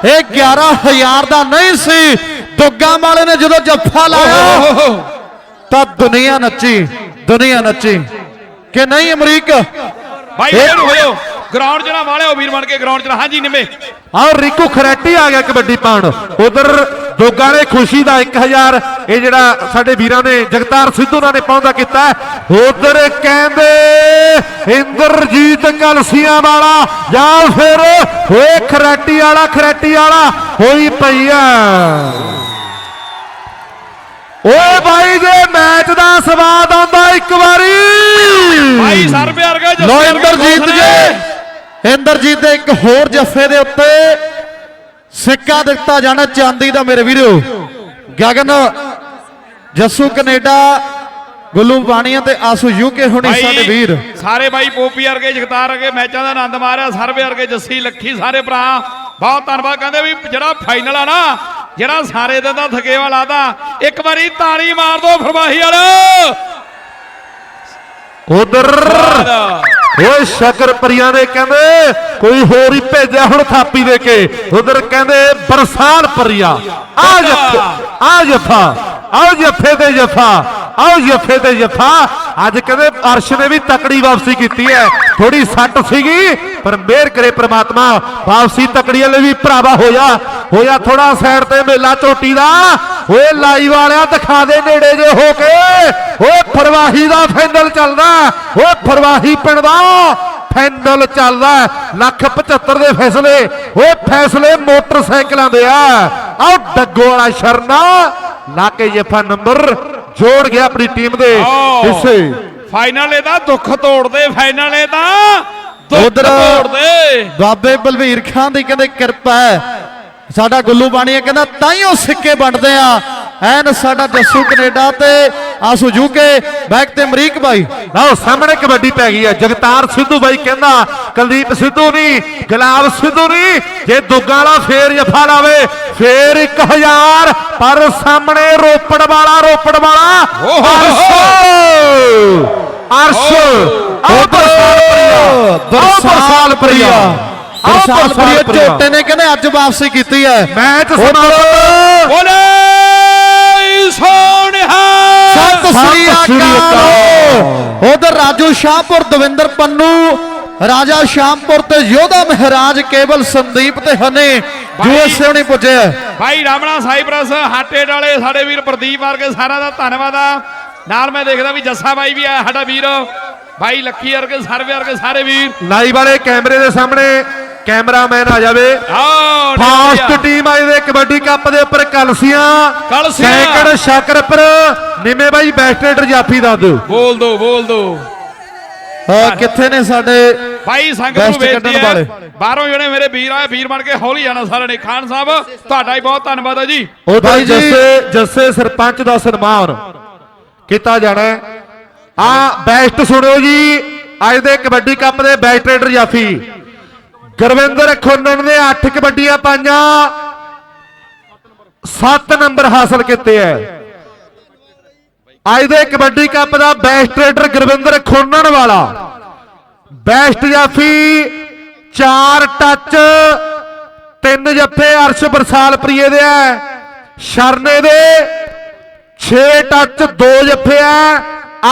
ਇਹ 11000 ਦਾ ਨਹੀਂ ਸੀ। ਦੁੱਗਾ ਵਾਲੇ ਨੇ ਜਦੋਂ ਜੱਫਾ ਲਾਇਆ ਤਾਂ ਦੁਨੀਆ ਨੱਚੀ ਦੁਨੀਆ ਨੱਚੀ। ਕਿ ਨਹੀਂ ਅਮਰੀਕ? ਭਾਈ ਹੋਇਓ ਗਰਾਊਂਡ 'ਚ ਨਾ ਵਾਲਿਓ ਵੀਰ ਬਣ ਕੇ ਗਰਾਊਂਡ 'ਚ ਹਾਂਜੀ ਨਿੰਮੇ। ਆਹ ਰਿਕੂ ਖਰੈਟੀ ਆ ਗਿਆ ਕਬੱਡੀ ਪਾਉਣ। ਉਧਰ ਦੋਗਾ ਨੇ ਖੁਸ਼ੀ ਦਾ 1000 ਇਹ ਜਿਹੜਾ ਸਾਡੇ ਵੀਰਾਂ ਨੇ ਜਗਤਾਰ ਸਿੱਧੂ ਨਾਲ ਨੇ ਪਹੁੰਚਦਾ ਕੀਤਾ ਉਧਰ ਕਹਿੰਦੇ ਇੰਦਰਜੀਤ ਕਲਸੀਆਂ ਵਾਲਾ ਜਾਂ ਫਿਰ ਹੋਏ ਖਰੈਟੀ ਵਾਲਾ ਖਰੈਟੀ ਵਾਲਾ ਹੋਈ ਪਈ ਆ ਓਏ ਬਾਈ ਜੇ ਮੈਚ ਦਾ ਸਵਾਦ ਆਉਂਦਾ ਇੱਕ ਵਾਰੀ। ਭਾਈ ਸਰਬੇ ਵਰਗਾ ਜੱਸੀ ਲੋ ਵਰਗਾ ਇੰਦਰਜੀਤ ਖੁਸ਼ ਨੇ। ਜੀ ਇੰਦਰਜੀਤ ਦੇ ਇੱਕ ਹੋਰ ਜੱਫੇ ਦੇ ਉੱਤੇ ਸਿੱਕਾ ਦਿੱਤਾ ਜਾਣਾ ਚਾਂਦੀ ਦਾ ਮੇਰੇ ਵੀਰੋ। ਗਗਨ ਜੱਸੂ ਕੈਨੇਡਾ ਗੁੱਲੂ ਬਾਣੀਆਂ ਤੇ ਆਸੂ ਯੂਕੇ ਹੁਣੀ ਸਾਡੇ ਵੀਰ। ਸਾਰੇ ਬਾਈ ਪੋਪੀ ਵਰਗੇ ਜਗਤਾਰ ਵਰਗੇ ਮੈਚਾਂ ਦਾ ਆਨੰਦ ਮਾਰਿਆ ਸਰਬੇ ਵਰਗੇ ਜੱਸੀ ਲੱਖੀ ਸਾਰੇ ਭਰਾ। ਬਹੁਤ ਧੰਨਵਾਦ ਕਹਿੰਦੇ ਵੀ ਜਿਹੜਾ ਫਾਈਨਲ ਆ ਨਾ ਜਿਹੜਾ ਸਾਰੇ ਦਿਨ ਦਾ ਥਕੇਵਾ ਲਾਦਾ ਇੱਕ ਵਾਰੀ ਤਾੜੀ ਮਾਰ ਦੋ ਫਰਮਾਹੀ ਵਾਲੋ ਉਧਰ ਓਏ ਸ਼ਕਰਪਰੀਆਂ ਨੇ ਕਹਿੰਦੇ ਕੋਈ ਹੋਰ ਹੀ ਭੇਜਿਆ ਹੁਣ ਥਾਪੀ ਦੇ ਕੇ। ਉਧਰ ਕਹਿੰਦੇ ਬਰਸਾਨ ਪਰੀਆ ਆ ਜੱਫਾ ਆ ਜੱਫਾ ਆਓ ਜੱਫੇ ਤੇ ਜੱਫਾ ਆਓ ਜੱਫੇ ਤੇ ਜੱਫਾ। ਅੱਜ ਕਹਿੰਦੇ ਅਰਸ਼ ਨੇ ਵੀ ਤਕੜੀ ਵਾਪਸੀ ਕੀਤੀ ਹੈ। ਥੋੜੀ ਸੱਟ ਸੀਗੀ ਪਰ ਮਿਹਰ ਕਰੇ ਪ੍ਰਮਾਤਮਾ ਵਾਪਸੀ ਤਕੜੀ ਵਾਲੇ ਵੀ ਭਰਾਵਾ ਹੋਇਆ। ਹੋਇਆ ਥੋੜਾ ਸਾਈਡ ਤੇ ਮੇਲਾ ਝੋਟੀ ਦਾ। ਓਏ ਲਾਈ ਵਾਲਿਆ ਦਿਖਾ ਦੇ ਨੇੜੇ ਜੇ ਹੋ ਕੇ। ਓਏ ਫਰਵਾਹੀ ਦਾ ਫਾਈਨਲ ਚੱਲਦਾ ਓਏ ਫਰਵਾਹੀ ਪਿੰਡ ਦਾ ਫਾਈਨਲ ਚੱਲਦਾ। ਲੱਖ 75 ਦੇ ਫੈਸਲੇ। ਓਏ ਫੈਸਲੇ ਮੋਟਰਸਾਈਕਲਾਂ ਦੇ ਆ। ਆਓ ਡੱਗੋ ਵਾਲਾ ਸ਼ਰਨਾ ਲਾ ਕੇ ਜਫਾ ਨੰਬਰ ਜੋੜ ਗਿਆ ਆਪਣੀ ਟੀਮ ਦੇ। ਹਿੱਸੇ ਫਾਈਨਲ ਇਹਦਾ ਦੁੱਖ ਤੋੜਦੇ ਫਾਈਨਲ ਇਹਦਾ ਦੁੱਖ ਉੱਧਰ- ਤੋੜਦੇ। ਬਾਬੇ ਬਲਵੀਰ ਖਾਨ ਦੀ ਕਹਿੰਦੇ ਕਿਰਪਾ ਹੈ। ਸਾਡਾ ਗੁੱਲੂ ਬਾਣੀਆ ਕਹਿੰਦਾ ਤਾਈਓ ਸਿੱਕੇ ਵੰਡਦੇ ਆ। ਐਨ ਸਾਡਾ ਜੱਸੂ ਕੈਨੇਡਾ ਤੇ ਆਸੂ ਯੂਕੇ ਬੈਕ ਤੇ ਅਮਰੀਕ ਬਾਈ। ਲਓ ਸਾਹਮਣੇ ਕਬੱਡੀ ਪੈ ਗਈ ਹੈ। ਜਗਤਾਰ ਸਿੱਧੂ ਬਾਈ ਕਹਿੰਦਾ ਕੁਲਦੀਪ ਸਿੱਧੂ ਨਹੀਂ ਗੁਲਾਬ ਸਿੱਧੂ ਨਹੀਂ ਜੇ ਦੁੱਗਾ ਵਾਲਾ ਫੇਰ ਜਫਾ ਲਾਵੇ ਫੇਰ 1000 ਪਰ ਸਾਹਮਣੇ ਰੋਪੜ ਵਾਲਾ ਰੋਪੜ ਵਾਲਾ। ਅਰਸ਼। ਅਰਸ਼। ਆਓ ਬਰਸਾਲ ਪ੍ਰਿਆ। ਬਰਸਾਲ ਪ੍ਰਿਆ। ਬਰਸਾਲ ਪ੍ਰਿਆ ਝੋਟੇ ਨੇ ਕਹਿੰਦੇ ਅੱਜ ਵਾਪਸੀ ਕੀਤੀ ਹੈ। ਮੈਚ ਉੱਧਰ ਸਮਾਪਤ ਬੋਲੇ। ਸੋਨਿਹਾ ਸਤਿ ਸ੍ਰੀ ਸਤਿ ਸ੍ਰੀ ਅਕਾਲ। ਉਧਰ ਰਾਜੂ ਸ਼ਾਹਪੁਰ ਦਵਿੰਦਰ ਪੰਨੂ ਰਾਜਾ ਸ਼ਾਮਪੁਰ ਤੇ ਯੋਧਾ ਮਹਾਰਾਜ ਕੇਵਲ ਸੰਦੀਪ ਤੇ ਹਨੇ ਯੂਐਸਏ ਨਹੀਂ ਪੁੱਜੇ। ਭਾਈ ਰਾਮਣਾ ਸਾਈਪ੍ਰਸ ਹਾਟੇ ਡਾਲੇ ਸਾਡੇ ਵੀਰ ਪ੍ਰਦੀਪ ਵਰਗੇ ਸਾਰਿਆਂ ਦਾ ਧੰਨਵਾਦ ਆ। ਨਾਲ ਮੈਂ ਦੇਖਦਾ ਵੀ ਜੱਸਾ ਬਾਈ ਵੀ ਆਇਆ ਸਾਡਾ ਵੀਰ। ਭਾਈ ਲੱਕੀ ਵਰਗੇ ਸਰਵੇ ਵਰਗੇ ਸਾਰੇ ਵੀਰ। ਲਾਈਵ ਵਾਲੇ ਕੈਮਰੇ ਦੇ ਸਾਹਮਣੇ ਕੈਮਰਾਮੈਨ ਆ ਜਾਵੇ। ਫਾਸਟ ਟੀਮ ਆਈ ਦੇ ਕਬੱਡੀ ਕੱਪ ਦੇ ਉੱਪਰ ਕਲਸੀਆਂ। ਕਲਸੀਆਂ। ਸੈਕੜ ਸ਼ਾਕਰਪੁਰ। ਨਿੰਮੇ ਬਾਈ ਬੈਸਟੇਟਰ ਜਾਫੀ ਦੱਸ ਦਿਓ ਬੋਲ ਦੋ ਬੋਲ ਦੋ। ਅਹ ਕਿੱਥੇ ਨੇ ਸਾਡੇ ਭਾਈ ਸੰਗਤ ਨੂੰ ਹੈ ਵਾਲੇ। ਬਾਹਰੋਂ ਜਿਹੜੇ ਮੇਰੇ ਵੀਰ ਆਏ ਵੀਰ ਬਣ ਕੇ ਹੌਲੀ ਜਾਣਾ ਸਾਰਿਆਂ ਨੇ। ਖਾਨ ਸਾਹਿਬ ਤੁਹਾਡਾ ਹੀ ਬਹੁਤ ਧੰਨਵਾਦ ਹੈ ਜੀ। ਬਾਈ ਜੀ। ਜੱਸੇ ਜੱਸੇ ਸਰਪੰਚ ਦਾ ਸਨਮਾਨ। ਕੀਤਾ ਜਾਣਾ ਹੈ। ਆ ਬੈਸਟ ਸੁਣਿਓ ਜੀ। ਅੱਜ ਦੇ ਕਬੱਡੀ ਕੱਪ ਦੇ ਬੈਸਟੇਟਰ ਜਾਫੀ ਗੁਰਵਿੰਦਰ ਖੁੰਨਣ ਨੇ 8 ਕਬੱਡੀਆਂ ਪਾਈਆਂ। 7 ਨੰਬਰ ਹਾਸਲ ਕੀਤੇ ਐ। ਅੱਜ ਦੇ ਕਬੱਡੀ ਕੱਪ ਦਾ ਬੈਸਟ ਰੇਡਰ ਗੁਰਵਿੰਦਰ ਖੋਨਣ ਵਾਲਾ। ਬੈਸਟ ਜਾਫੀ 4 ਟੱਚ ਤਿੰਨ ਜੱਫੇ ਅਰਸ਼ ਬਰਸਾਲ ਪ੍ਰੀਏ ਦੇ ਐ। ਸ਼ਰਨੇ ਦੇ 6 ਟੱਚ 2 ਜੱਫੇ ਐ।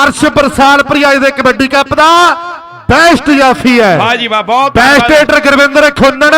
ਅਰਸ਼ ਬਰਸਾਲ ਪ੍ਰੀਆ ਅੱਜ ਦੇ ਕਬੱਡੀ ਕੱਪ ਦਾ। ਬੈਸਟ ਜਾਫੀ ਐ ਵਾਹ ਜੀ ਵਾਹ ਬਹੁਤ ਬੈਸਟ। ਰੇਡਰ ਗੁਰਵਿੰਦਰ ਖੋਨਣ